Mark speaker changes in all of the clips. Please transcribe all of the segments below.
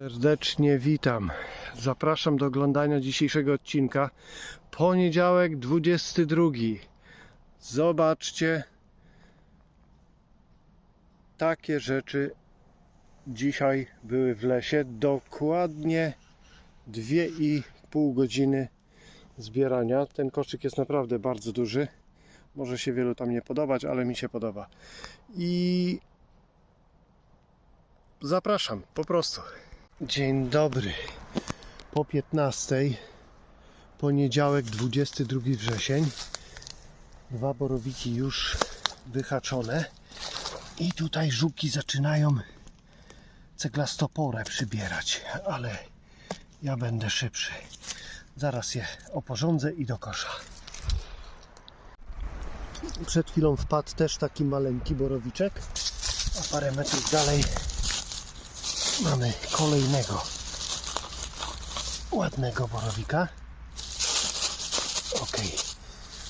Speaker 1: Serdecznie witam. Zapraszam do oglądania dzisiejszego odcinka. Poniedziałek 22. Zobaczcie. Takie rzeczy dzisiaj były w lesie. Dokładnie 2,5 godziny zbierania. Ten koszyk jest naprawdę bardzo duży. Może się wielu tam nie podobać, ale mi się podoba. I zapraszam po prostu. Dzień dobry. Po 15. Poniedziałek 22 wrzesień. Dwa borowiki już wyhaczone. I tutaj żuki zaczynają ceglastoporę przybierać, ale ja będę szybszy. Zaraz je oporządzę i do kosza. Przed chwilą wpadł też taki maleńki borowiczek, a parę metrów dalej Mamy kolejnego ładnego borowika. Ok,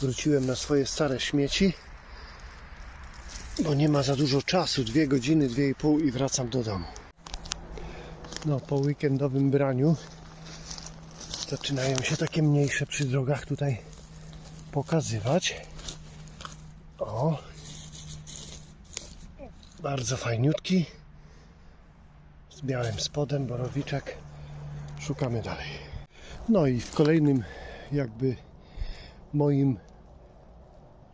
Speaker 1: wróciłem na swoje stare śmieci, bo nie ma za dużo czasu. Dwie godziny, dwie i pół i wracam do domu. No, po weekendowym braniu zaczynają się takie mniejsze przy drogach tutaj pokazywać. O, bardzo fajniutki białym spodem, borowiczek. Szukamy dalej. No i w kolejnym jakby moim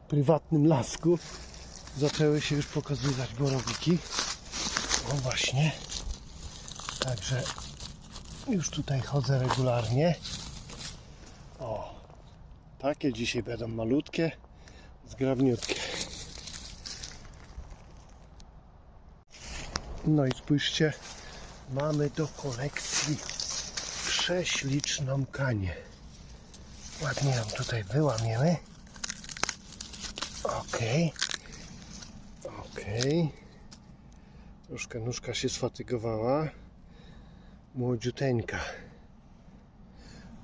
Speaker 1: prywatnym lasku zaczęły się już pokazywać borowiki. O właśnie. Także już tutaj chodzę regularnie. O, takie dzisiaj będą malutkie, zgrabniutkie. No i spójrzcie, mamy do kolekcji prześliczną kanię. Ładnie ją tutaj wyłamiemy. Ok. Ok. Troszkę nóżka się sfatygowała. Młodziuteńka.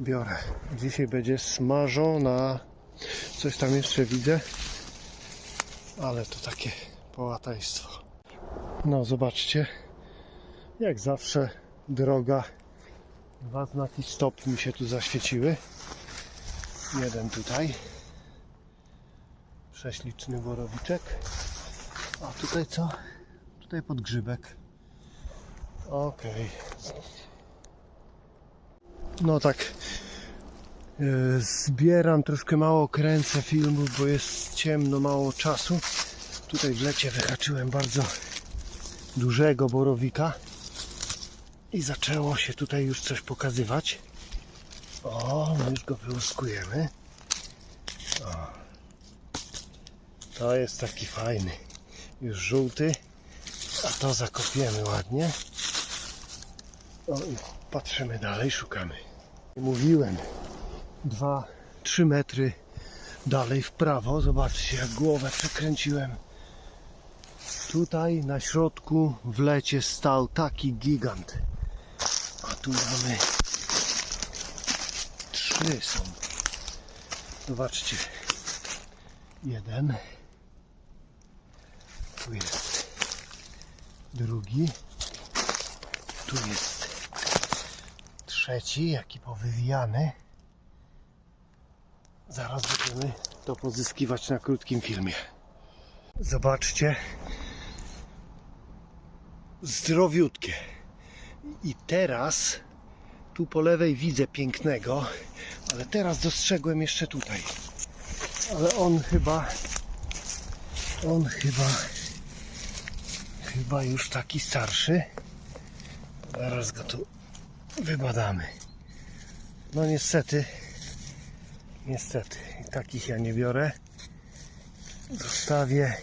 Speaker 1: Biorę. Dzisiaj będzie smażona. Coś tam jeszcze widzę. Ale to takie połataństwo. No zobaczcie, jak zawsze droga. Dwa znaki stop mi się tu zaświeciły. Jeden tutaj. Prześliczny borowiczek. A tutaj co? Tutaj podgrzybek. Okej. No tak. e, Zbieram troszkę mało, kręcę filmów, bo jest ciemno, mało czasu. Tutaj w lecie wyhaczyłem bardzo dużego borowika i zaczęło się tutaj już coś pokazywać. O, my już go wyłuskujemy. O. To jest taki fajny, już żółty, a to zakopiemy ładnie. O, i patrzymy dalej, szukamy. Mówiłem, 2-3 metry dalej w prawo. Zobaczcie, jak głowę przekręciłem. Tutaj na środku w lecie stał taki gigant. Tu mamy trzy są. Zobaczcie. Jeden. Tu jest drugi. Tu jest trzeci, jaki powywijany. Zaraz będziemy to pozyskiwać na krótkim filmie. Zobaczcie, zdrowiutkie. I teraz tu po lewej widzę pięknego, ale teraz dostrzegłem jeszcze tutaj. Ale on chyba on chyba chyba już taki starszy. Zaraz go tu wybadamy. No niestety niestety takich ja nie biorę. Zostawię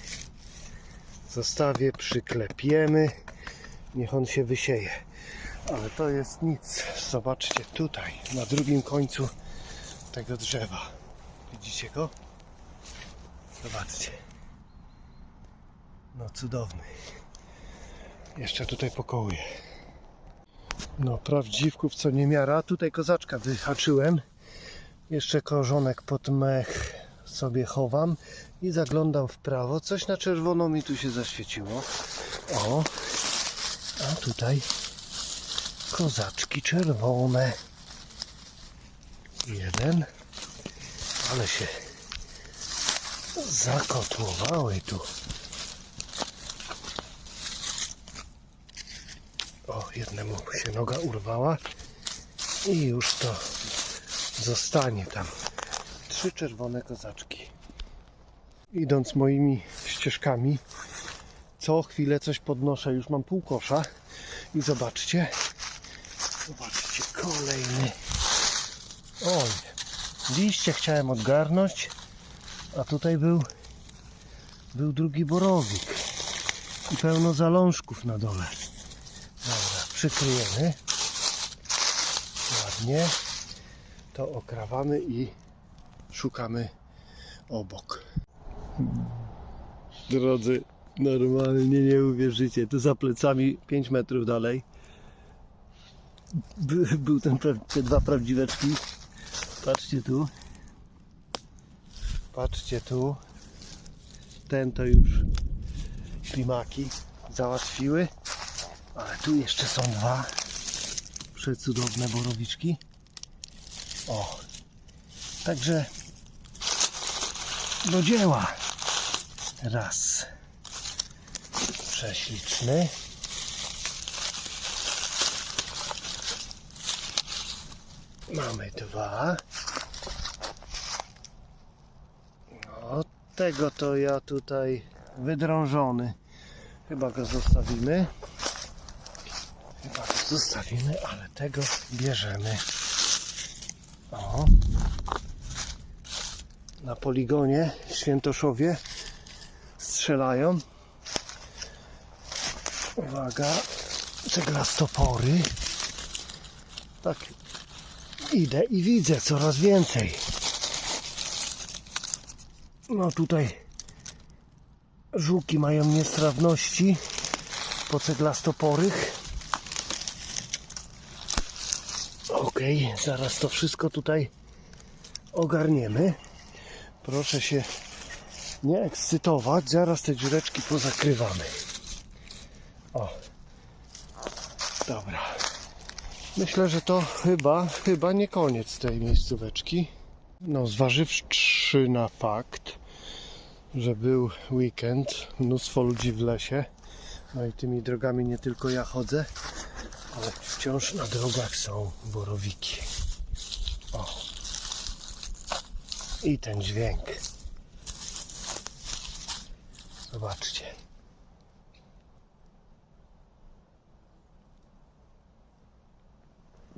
Speaker 1: zostawię, przyklepiemy niech on się wysieje. Ale to jest nic. Zobaczcie tutaj, na drugim końcu tego drzewa. Widzicie go? Zobaczcie. No cudowny. Jeszcze tutaj pokołuję. No prawdziwków co nie miara. Tutaj kozaczka wyhaczyłem. Jeszcze korzonek pod mech sobie chowam i zaglądam w prawo. Coś na czerwono mi tu się zaświeciło. O, a tutaj kozaczki czerwone. Jeden. Ale się zakotłowały tu. O, jednemu się noga urwała i już to zostanie tam. Trzy czerwone kozaczki. Idąc moimi ścieżkami, co chwilę coś podnoszę. Już mam pół kosza i zobaczcie. Zobaczcie, kolejny. Oj, liście chciałem odgarnąć, a tutaj był, był drugi borowik i pełno zalążków na dole. Dobra, przykryjemy. Ładnie. To okrawamy i szukamy obok. Drodzy, normalnie nie uwierzycie. Tu za plecami 5 metrów dalej by, był ten, te dwa prawdziweczki. Patrzcie tu. Patrzcie tu. Ten to już ślimaki załatwiły. Ale tu jeszcze są dwa przecudowne borowiczki. O. Także do dzieła. Raz. Prześliczny. Mamy dwa. No, tego to ja tutaj wydrążony. Chyba go zostawimy. Chyba go zostawimy, ale tego bierzemy. O. Na poligonie w Świętoszowie strzelają. Uwaga, ceglastopory. Tak, idę i widzę coraz więcej. No tutaj żółki mają niestrawności po ceglastoporych. Okej, zaraz to wszystko tutaj ogarniemy. Proszę się nie ekscytować, zaraz te dziureczki pozakrywamy. O, dobra. Myślę, że to chyba, chyba nie koniec tej miejscóweczki. No, zważywszy na fakt, że był weekend, mnóstwo ludzi w lesie, no i tymi drogami nie tylko ja chodzę, ale wciąż na drogach są borowiki. O. I ten dźwięk. Zobaczcie.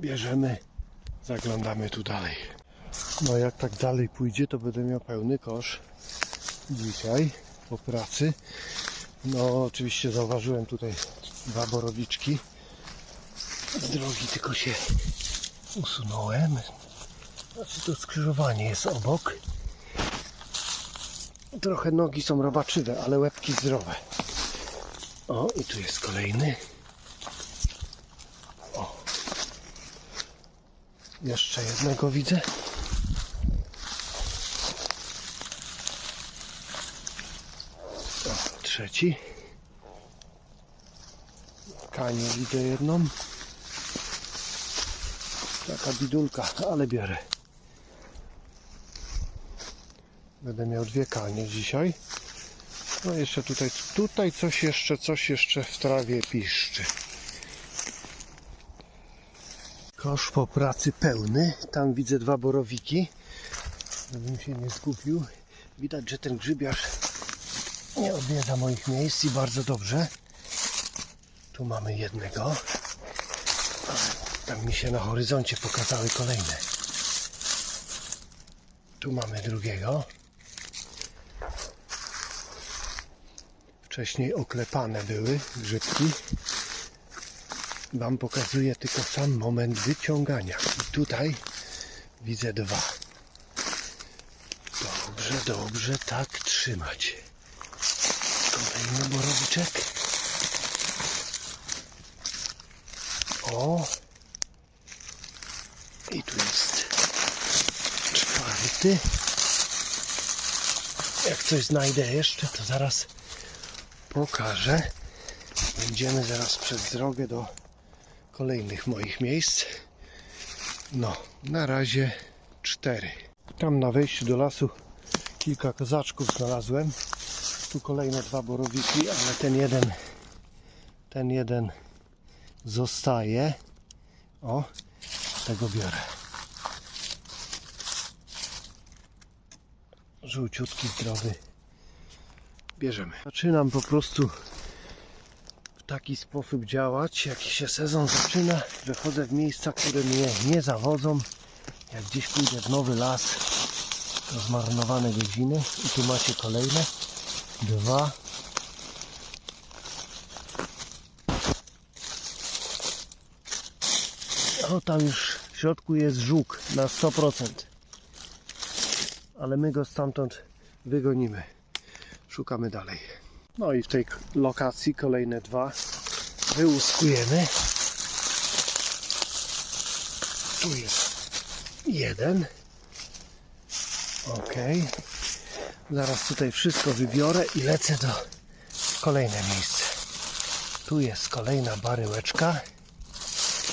Speaker 1: Bierzemy, zaglądamy tu dalej. No jak tak dalej pójdzie, to będę miał pełny kosz dzisiaj po pracy. No oczywiście zauważyłem tutaj dwa borowiczki z drogi, tylko się usunąłem. Znaczy to skrzyżowanie jest obok. Trochę nogi są robaczywe, ale łebki zdrowe. O, i tu jest kolejny. Jeszcze jednego widzę. O, trzeci. Kanie widzę jedną. Taka bidulka, ale biorę. Będę miał dwie kanie dzisiaj. No jeszcze tutaj, tutaj coś jeszcze, coś jeszcze w trawie piszczy. Kosz po pracy pełny. Tam widzę dwa borowiki. Żebym się nie skupił. Widać, że ten grzybiarz nie odwiedza moich miejsc i bardzo dobrze. Tu mamy jednego. Tam mi się na horyzoncie pokazały kolejne. Tu mamy drugiego. Wcześniej oklepane były grzybki. Wam pokazuję tylko sam moment wyciągania. I tutaj widzę dwa. Dobrze, dobrze, tak trzymać. Kolejny borowiczek. O! I tu jest czwarty. Jak coś znajdę jeszcze, to zaraz pokażę. Będziemy zaraz przez drogę do kolejnych moich miejsc. No, na razie cztery. Tam na wejściu do lasu kilka kozaczków znalazłem. Tu kolejne dwa borowiki, ale ten jeden, ten jeden zostaje. O, tego biorę. Żółciutki, zdrowy. Bierzemy. Zaczynam po prostu taki sposób działać, jak się sezon zaczyna, że chodzę w miejsca, które mnie nie zawodzą. Jak gdzieś pójdę w nowy las, to zmarnowane godziny. I tu macie kolejne dwa. O, tam już w środku jest żuk na 100%. Ale my go stamtąd wygonimy. Szukamy dalej. No i w tej lokacji kolejne dwa wyłuskujemy. Tu jest jeden. Ok. Zaraz tutaj wszystko wybiorę i lecę do kolejne miejsce. Tu jest kolejna baryłeczka.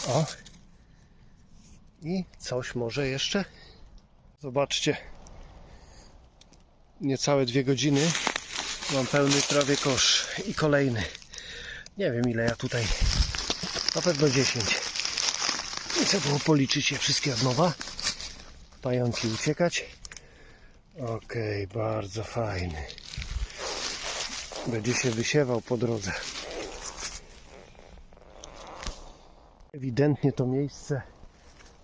Speaker 1: O. I coś może jeszcze. Zobaczcie. Niecałe dwie godziny. Mam pełny prawie kosz. I kolejny. Nie wiem ile ja tutaj. Na pewno 10. I co było policzyć je wszystkie od nowa. Pająki uciekać. Okej, bardzo fajny. Będzie się wysiewał po drodze. Ewidentnie to miejsce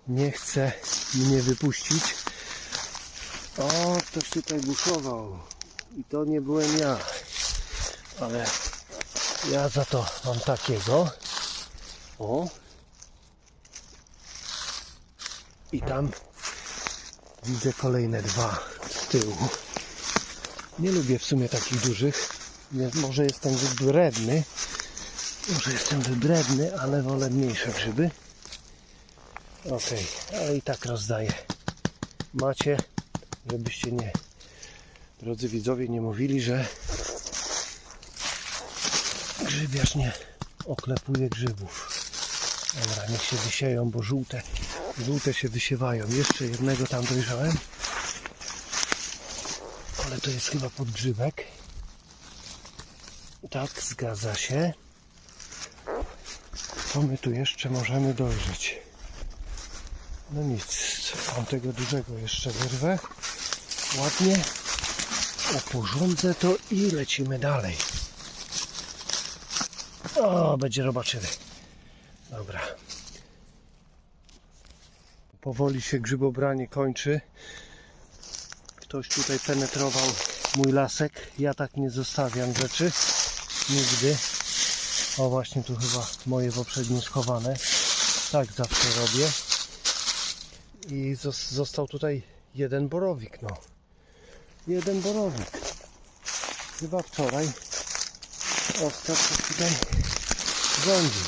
Speaker 1: nie chce mnie wypuścić. O, ktoś tutaj buszował. I to nie byłem ja. Ale ja za to mam takiego. O. I tam widzę kolejne dwa z tyłu. Nie lubię w sumie takich dużych. Może jestem wybredny. Może jestem wybredny, ale wolę mniejsze grzyby. Okej, a i tak rozdaję. Macie, żebyście nie, drodzy widzowie, nie mówili, że grzybiarz nie oklepuje grzybów. Dobra, niech się wysieją, bo żółte, żółte się wysiewają. Jeszcze jednego tam dojrzałem. Ale to jest chyba podgrzybek. Tak, zgadza się. Co my tu jeszcze możemy dojrzeć? No nic, mam tego dużego jeszcze wyrwę. Ładnie oporządzę to i lecimy dalej. O, będzie robaczywy. Dobra. Powoli się grzybobranie kończy. Ktoś tutaj penetrował mój lasek. Ja tak nie zostawiam rzeczy. Nigdy. O, właśnie tu chyba moje poprzednie schowane. Tak zawsze robię. I zos- został tutaj jeden borowik, no. Jeden borowik. Chyba wczoraj Oskar tutaj rządził.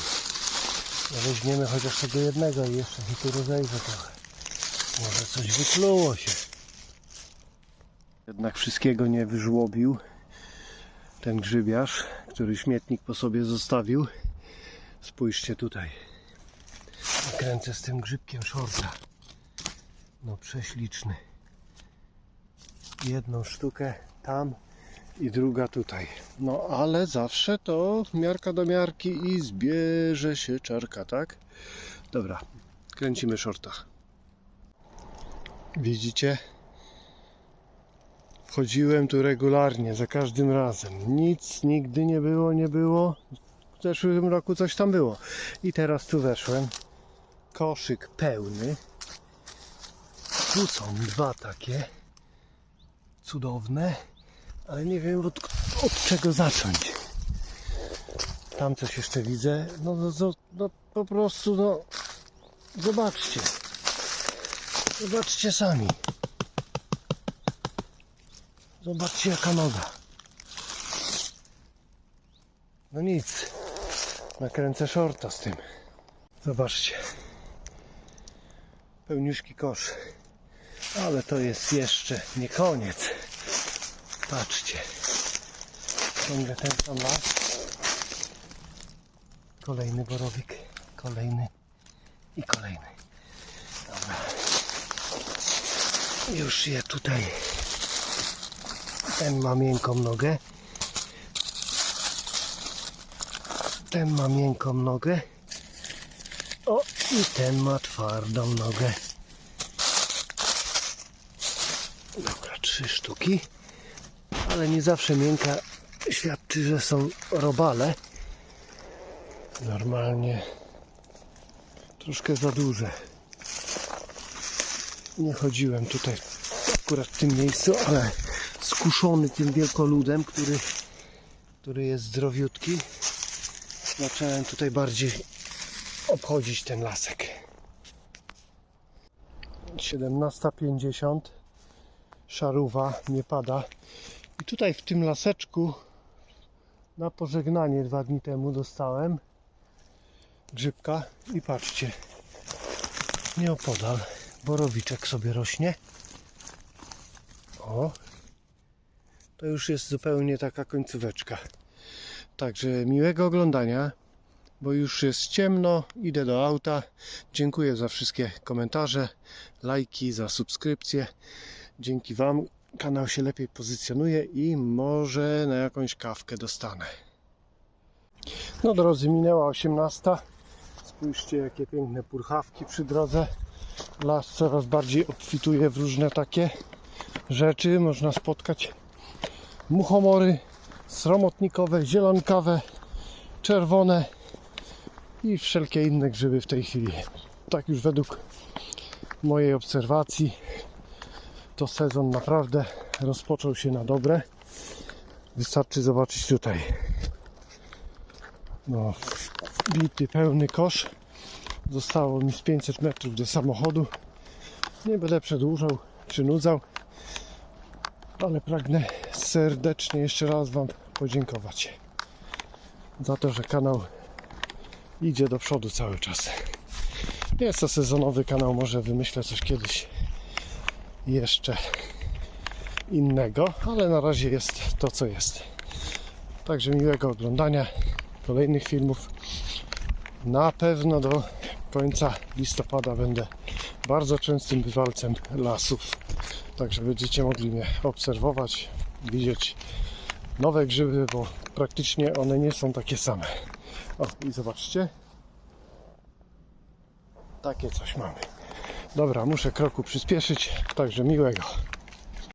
Speaker 1: Weźmiemy chociaż tego jednego i jeszcze się tu rozejrzę trochę. Może coś wykluło się. Jednak wszystkiego nie wyżłobił ten grzybiarz, który śmietnik po sobie zostawił. Spójrzcie tutaj. Kręcę z tym grzybkiem shorta. No prześliczny. Jedną sztukę tam i druga tutaj. No ale zawsze to miarka do miarki i zbierze się czarka, tak? Dobra, kręcimy shorta. Widzicie? Wchodziłem tu regularnie, za każdym razem. Nic nigdy nie było, nie było. W zeszłym roku coś tam było. I teraz tu weszłem. Koszyk pełny. Tu są dwa takie. Cudowne. Ale nie wiem od, od czego zacząć. Tam coś jeszcze widzę. No, no, no, no po prostu no. Zobaczcie. Zobaczcie sami. Zobaczcie jaka noga. No nic. Nakręcę shorta z tym. Zobaczcie. Pełniuszki kosz. Ale to jest jeszcze nie koniec. Patrzcie. Ciągle ten sam las. Kolejny borowik. kolejny i kolejny. Dobra. Już je tutaj. Ten ma miękką nogę. Ten ma miękką nogę. O, i ten ma twardą nogę. Dobra, trzy sztuki. Ale nie zawsze miękka świadczy, że są robale. Normalnie troszkę za duże. Nie chodziłem tutaj akurat w tym miejscu, ale skuszony tym wielkoludem, który, który jest zdrowiutki, zacząłem tutaj bardziej obchodzić ten lasek. 17.50 szaruwa, nie pada. I tutaj w tym laseczku na pożegnanie dwa dni temu dostałem grzybka i patrzcie, nieopodal borowiczek sobie rośnie. O, to już jest zupełnie taka końcóweczka. Także miłego oglądania, bo już jest ciemno, idę do auta. Dziękuję za wszystkie komentarze, lajki, za subskrypcję. Dzięki Wam kanał się lepiej pozycjonuje i może na jakąś kawkę dostanę. No drodzy, minęła 18. Spójrzcie jakie piękne purchawki przy drodze. Las coraz bardziej obfituje w różne takie rzeczy. Można spotkać muchomory sromotnikowe, zielonkawe, czerwone i wszelkie inne grzyby w tej chwili. Tak już według mojej obserwacji to sezon naprawdę rozpoczął się na dobre. Wystarczy zobaczyć tutaj. No, bity pełny kosz. Zostało mi z 500 metrów do samochodu. Nie będę przedłużał czy nudzał, ale pragnę serdecznie jeszcze raz Wam podziękować za to, że kanał idzie do przodu cały czas. Jest to sezonowy kanał, może wymyślę coś kiedyś jeszcze innego, ale na razie jest to, co jest. Także miłego oglądania kolejnych filmów. Na pewno do końca listopada będę bardzo częstym bywalcem lasów. Także będziecie mogli mnie obserwować, widzieć nowe grzyby, bo praktycznie one nie są takie same. O, i zobaczcie. Takie coś mamy. Dobra, muszę kroku przyspieszyć, także miłego.